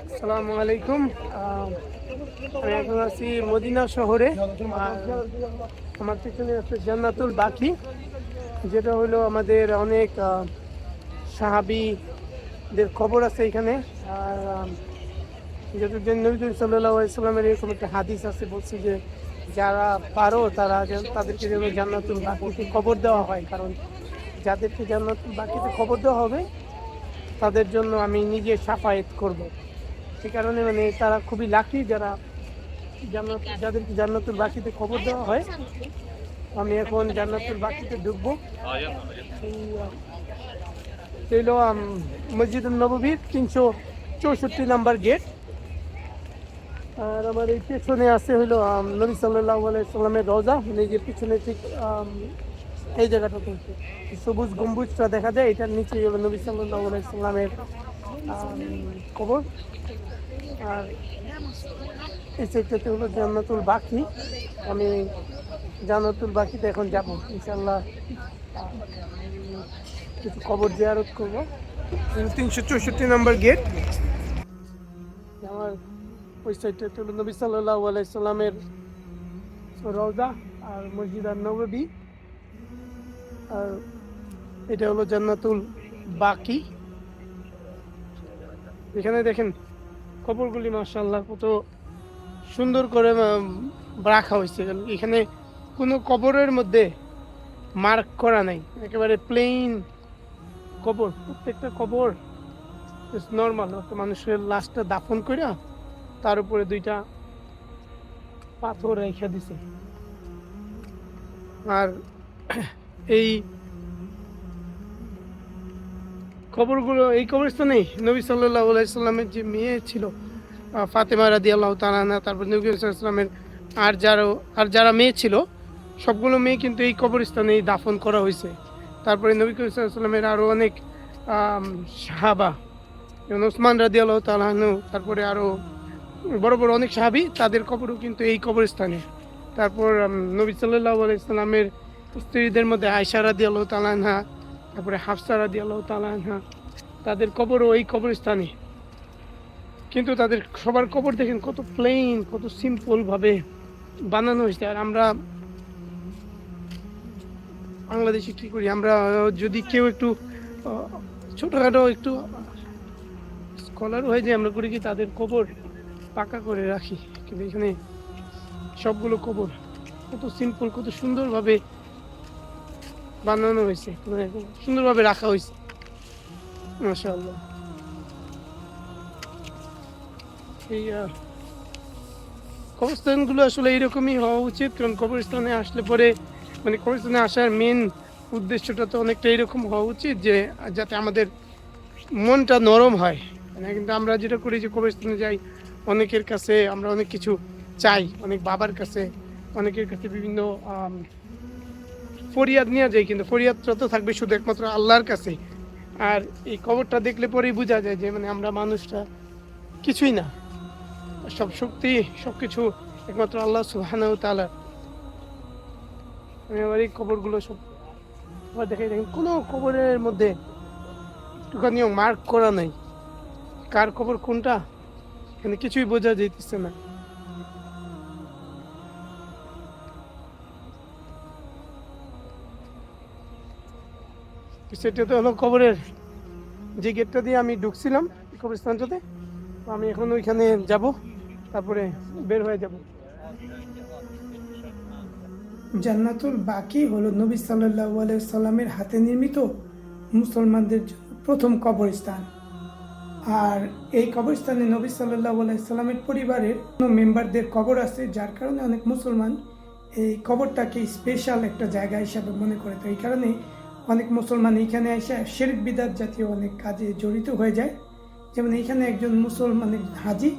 আসসালামু আলাইকুম। আমি এখন আছি মদিনা শহরে। আমার পিছনে আছে জান্নাতুল বাকি, যেটা হলো আমাদের অনেক সাহাবিদের খবর আছে এখানে। আর যেহেতু যে নবী করিম সাল্লাহ ইসলামের এরকম একটা হাদিস আছে, বলছি যে যারা পারো তারা তাদেরকে যেন জান্নাতুল বাকিতে খবর দেওয়া হয়। কারণ যাদেরকে জান্নাতুল বাকিতে খবর দেওয়া হবে, তাদের জন্য আমি নিজে সাফায়েত করব। সে কারণে মানে তারা খুবই লাকি যারা জান্নাত যাদেরকে জান্নাতুল বাকিতে খবর দেওয়া হয়। আমি এখন জান্নাতুল বাকিতে ঢুকবো। এই, মসজিদ নববীর তিনশো চৌষট্টি নাম্বার গেট। আর আমার এই পেছনে আছে হলো নবী সাল্লাহ সাল্লামের রজা। মানে যে পিছনে ঠিক এই জায়গাটা সবুজ গম্বুজটা দেখা যায়। এটার নিচে নবী সাল্লাহ সাল্লামের কবর। আর এই সাইডটাতে হলো জান্নাতুল বাকি। আমি জান্নাতুল বাকিতে এখন যাব ইনশাল্লাহ কিছু কবর জিয়ারত করব। তিনশো চৌষট্টি নম্বর গেট আমার ওই সাইডটা হলো নবী সাল্লাহ আলাইসাল্লামের রওজা আর মসজিদ আর নববী। আর এটা হলো জান্নাতুল বাকি। এখানে দেখেন কবরগুলি মার্শাল্লাহ কত সুন্দর করে রাখা হয়েছে। এখানে কোনো কবরের মধ্যে মার্ক করা নাই। একেবারে প্লেন কবর, প্রত্যেকটা কবর নর্মাল মানুষের লাশটা দাফন করে তার উপরে দুইটা পাথর রেখে দিছে। আর এই খবরগুলো, এই কবরস্থানে নবী সাল্লাহ সাল্লামের যে মেয়ে ছিল ফাতেমা রাদি আল্লাহ তালানা তারপর নবী সাল্লামের আর যারা আর যারা মেয়ে ছিল, সবগুলো মেয়ে কিন্তু এই কবরস্থানেই দাফন করা হয়েছে। তারপরে নবী সাল্লামের আরও অনেক সাহাবা, যেমন ওসমান রাদি আল্লাহ তালাহনু তারপরে আরও বড় বড় অনেক সাহাবি, তাদের কবরও কিন্তু এই কবরস্থানে। তারপর নবী সাল্লাহ আলাইসাল্লামের স্ত্রীদের মধ্যে আয়সা রাদি আল্লাহ তালানহা তারপরে হাফসা রাদি আল্লাহ তাদের কবরও এই কবরস্থানে। কিন্তু তাদের সবার কবর দেখেন কত প্লেন কত সিম্পল ভাবে বানানো হয়েছে। আর আমরা বাংলাদেশে কি করি? আমরা যদি কেউ একটু ছোটখাটো একটু স্কলার হয়ে যায় আমরা করি কি তাদের কবর পাকা করে রাখি। কিন্তু এখানে সবগুলো কবর কত সিম্পল কত সুন্দরভাবে বানানো হয়েছে মানে সুন্দরভাবে রাখা হয়েছে। মাশাআল্লাহ। এই কবরস্থানগুলো আসলে এইরকমই হওয়া উচিত, কারণ কবরস্থানে আসলে পরে মানে কবরস্থানে আসার মেন উদ্দেশ্যটা তো অনেকটা এরকম হওয়া উচিত যে, যাতে আমাদের মনটা নরম হয়। মানে কিন্তু আমরা যেটা করি যে, কবরস্থানে যাই, অনেকের কাছে আমরা অনেক কিছু চাই, অনেক বাবার কাছে, অনেকের কাছে বিভিন্ন ফরিয়াদ নিয়ে যাই কিন্তু ফরিয়াদটা তো থাকবে শুধু একমাত্র আল্লাহর কাছে আর এই কবরটা দেখলে পরেই বোঝা যায় যে মানে আমরা মানুষটা কিছুই না। সব শক্তি সব কিছু একমাত্র আল্লাহ সুহানাউ তালা আমি আবার এই কবরগুলো সব আবার দেখাই, দেখেন, কোনো কবরের মধ্যে মার্ক করা নাই। কার কবর কোনটা? এখানে কিছুই বোঝা যাইতেছে না। সেটা তো হলো কবরের যে গেটটা দিয়ে আমি ঢুকছিলাম কবরস্থানটাতে আমি এখন ওইখানে যাব, তারপরে বের হয়ে যাব। জান্নাতুল বাকি হলো নবী আলাইহি সাল্লামের হাতে নির্মিত মুসলমানদের প্রথম কবরস্থান। আর এই কবরস্থানে নবী সাল্লাল্লাহু আলাইহি সাল্লামের পরিবারের মেম্বারদের কবর আছে, যার কারণে অনেক মুসলমান এই কবরটাকে স্পেশাল একটা জায়গা হিসাবে মনে করে। তো এই কারণে অনেক মুসলমান এইখানে এসে শেরিক বিদাত জাতীয় অনেক কাজে জড়িত হয়ে যায়। যেমন এইখানে একজন মুসলমানের হাজি,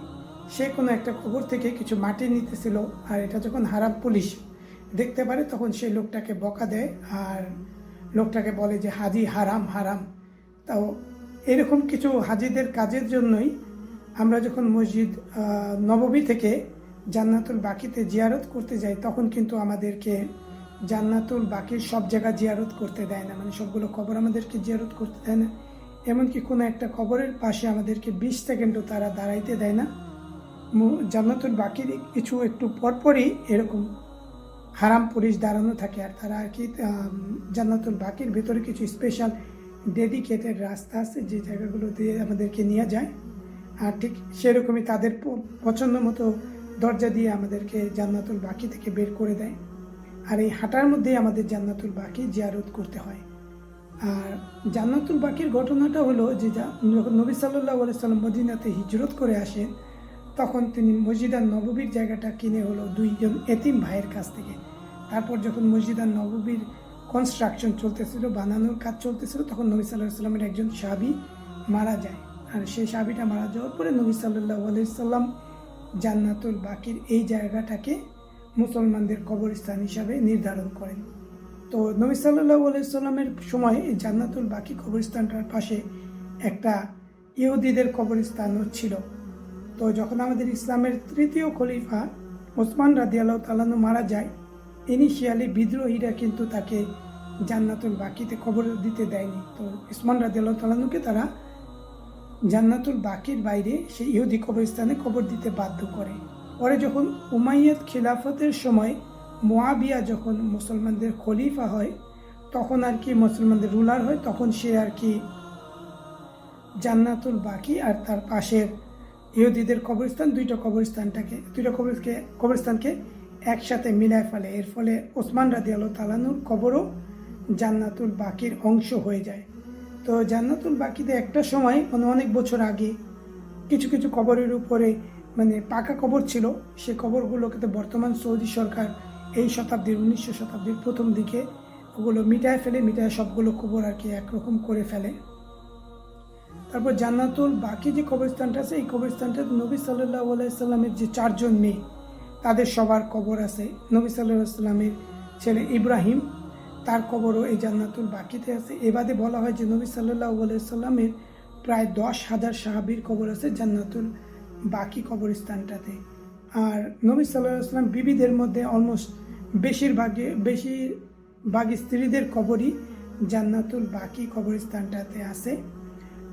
সে কোনো একটা কবর থেকে কিছু মাটি নিতেছিল, আর এটা যখন হারাম পুলিশ দেখতে পারে, তখন সেই লোকটাকে বকা দেয় আর লোকটাকে বলে যে, হাজি, হারাম হারাম। তাও এরকম কিছু হাজিদের কাজের জন্যই আমরা যখন মসজিদ নববী থেকে জান্নাতুল বাকিতে জিয়ারত করতে যাই, তখন কিন্তু আমাদেরকে জান্নাতুল বাকির সব জায়গা জিয়ারত করতে দেয় না। মানে সবগুলো খবর আমাদেরকে জিয়ারত করতে দেয় না। এমনকি কোনো একটা কবরের পাশে আমাদেরকে বিশ সেকেন্ডও তারা দাঁড়াইতে দেয় না। জান্নাতুল বাকির কিছু একটু পরপরই এরকম হারাম পুলিশ দাঁড়ানো থাকে। আর তারা আর কি জান্নাতুল বাকির ভেতরে কিছু স্পেশাল ডেডিকেটেড রাস্তা আছে যে জায়গাগুলো দিয়ে আমাদেরকে নিয়ে যায়। আর ঠিক সেরকমই তাদের পছন্দ মতো দরজা দিয়ে আমাদেরকে জান্নাতুল বাকি থেকে বের করে দেয়। আর এই হাঁটার মধ্যেই আমাদের জান্নাতুল বাকি জিয়ারত করতে হয়। আর জান্নাতুল বাকির ঘটনাটা হলো যে যখন নবী সাল্লাহ সাল্লাম মদিনাতে হিজরত করে আসেন, তখন তিনি মসজিদার নববীর জায়গাটা কিনে হলো দুইজন এতিম ভাইয়ের কাছ থেকে। তারপর যখন মসজিদার নববীর কনস্ট্রাকশন চলতেছিল, বানানোর কাজ চলতেছিল, তখন নবী সাল্লাহ সাল্লামের একজন সাবি মারা যায়। আর সেই সাবিটা মারা যাওয়ার পরে নবী সাল্লাহ সাল্লাম জান্নাতুল বাকির এই জায়গাটাকে মুসলমানদের কবরস্থান হিসাবে নির্ধারণ করেন। তো নবী সাল্লাহ সাল্লামের সময় এই জান্নাতুল বাকি কবরস্থানটার পাশে একটা ইহুদিদের কবরস্থানও ছিল। তো যখন আমাদের ইসলামের তৃতীয় খলিফা ওসমান রাদি আল্লাহ তালানু মারা যায় ইনিশিয়ালি বিদ্রোহীরা কিন্তু তাকে জান্নাতুল বাকিতে কবর দিতে দেয়নি। তো ওসমান রাদি আল্লাহ তালানুকে তারা জান্নাতুল বাকির বাইরে সেই ইহুদি কবরস্থানে কবর দিতে বাধ্য করে। পরে যখন উমাইয়াদ খিলাফতের সময় মোয়াবিয়া যখন মুসলমানদের খলিফা হয়, তখন আর কি মুসলমানদের রুলার হয়, তখন সে আর কি জান্নাতুল বাকি আর তার পাশের ইহুদিদের কবরস্থান, দুইটা কবরস্থানটাকে, দুইটা কবরকে, কবরস্থানকে একসাথে মিলায় ফেলে। এর ফলে ওসমান রাদি আল্লাহ তালানুর কবরও জান্নাতুল বাকির অংশ হয়ে যায়। তো জান্নাতুল বাকিতে একটা সময় মানে অনেক বছর আগে, কিছু কিছু কবরের উপরে মানে পাকা কবর ছিল, সে কবরগুলোকে বর্তমান সৌদি সরকার এই শতাব্দীর উনিশশো শতাব্দীর প্রথম দিকে ওগুলো মিটায় ফেলে, মিটায় সবগুলো কবর আর কি একরকম করে ফেলে। তারপর জান্নাতুল বাকি যে কবরস্থানটা আছে, এই কবরস্থানটা নবী সাল্লাহ আলাইসাল্লামের যে চারজন মেয়ে, তাদের সবার কবর আছে। নবী সাল্লাহ সাল্লামের ছেলে ইব্রাহিম, তার কবরও এই জান্নাতুল বাকিতে আছে। এবাদে বলা হয় যে নবী সাল্লাহ আলাইসাল্লামের প্রায় দশ হাজার সাহাবির কবর আছে জান্নাতুল বাকি কবরস্থানটাতে। আর নবী সাল্লাম বিবিদের মধ্যে অলমোস্ট বেশিরভাগে, বেশিরভাগ স্ত্রীদের কবরই জান্নাতুল বাকি কবরস্থানটাতে আছে।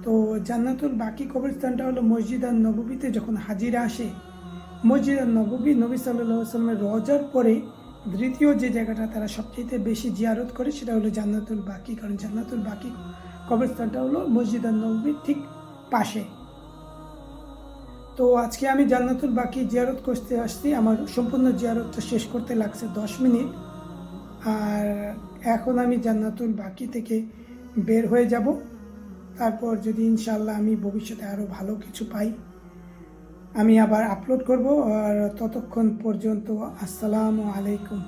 তো জান্নাতুল বাকি কবরস্থানটা হলো মসজিদ আর নববীতে যখন হাজিরা আসে, মসজিদ আর নববী নবী সাল্লাহ রজার পরে দ্বিতীয় যে জায়গাটা তারা সবচেয়ে বেশি জিয়ারত করে সেটা হলো জান্নাতুল বাকি, কারণ জান্নাতুল বাকি কবরস্থানটা হলো মসজিদ আর নববীর ঠিক পাশে। তো আজকে আমি জান্নাতুল বাকি জিয়ারত করতে আসছি। আমার সম্পূর্ণ জিয়ারতটা শেষ করতে লাগছে দশ মিনিট। আর এখন আমি জান্নাতুল বাকি থেকে বের হয়ে যাব। তারপর যদি ইনশাল্লাহ আমি ভবিষ্যতে আরও ভালো কিছু পাই, আমি আবার আপলোড করব। আর ততক্ষণ পর্যন্ত আসসালামু আলাইকুম।